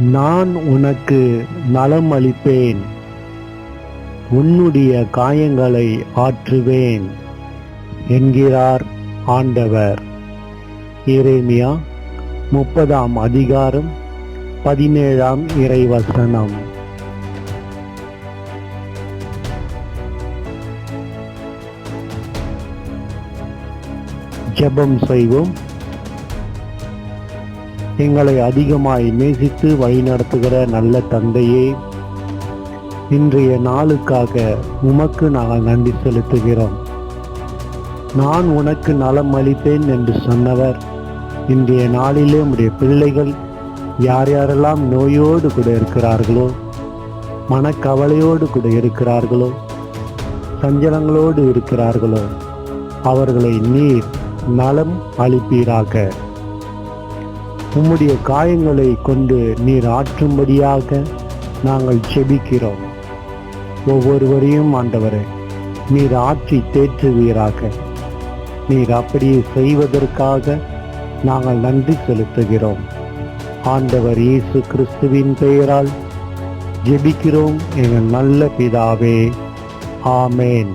நான் உனக்கு நலம் அளிப்பேன் உன்னுடைய காயங்களை ஆற்றுவேன் என்கிறார் ஆண்டவர். இரேமியா முப்பதாம் அதிகாரம் பதினேழாம் இறைவசனம். ஜெபம் செய்வோம். எங்களை அதிகமாய் நேசித்து வழிநடத்துகிற நல்ல தந்தையே இன்றைய நாளுக்காக உமக்கு நாங்கள் நன்றி செலுத்துகிறோம். நான் உனக்கு நலம் அளிப்பேன் என்று சொன்னவர். இன்றைய நாளிலே உடைய பிள்ளைகள் யார் யாரெல்லாம் நோயோடு கூட இருக்கிறார்களோ மனக்கவலையோடு கூட இருக்கிறார்களோ சஞ்சலங்களோடு இருக்கிறார்களோ அவர்களை நீர் நலம் அளிப்பீராக. உம்முடைய காயங்களை கொண்டு நீர் ஆற்றும்படியாக நாங்கள் செபிக்கிறோம் ஒவ்வொருவரையும் ஆண்டவரே நீர் ஆற்றி தேற்றுவீராக. நீர் அப்படியே செய்வதற்காக நாங்கள் நன்றி செலுத்துகிறோம். ஆண்டவர் இயேசு கிறிஸ்துவின் பெயரால் ஜெபிக்கிறோம் எங்கள் நல்ல பிதாவே. ஆமேன்.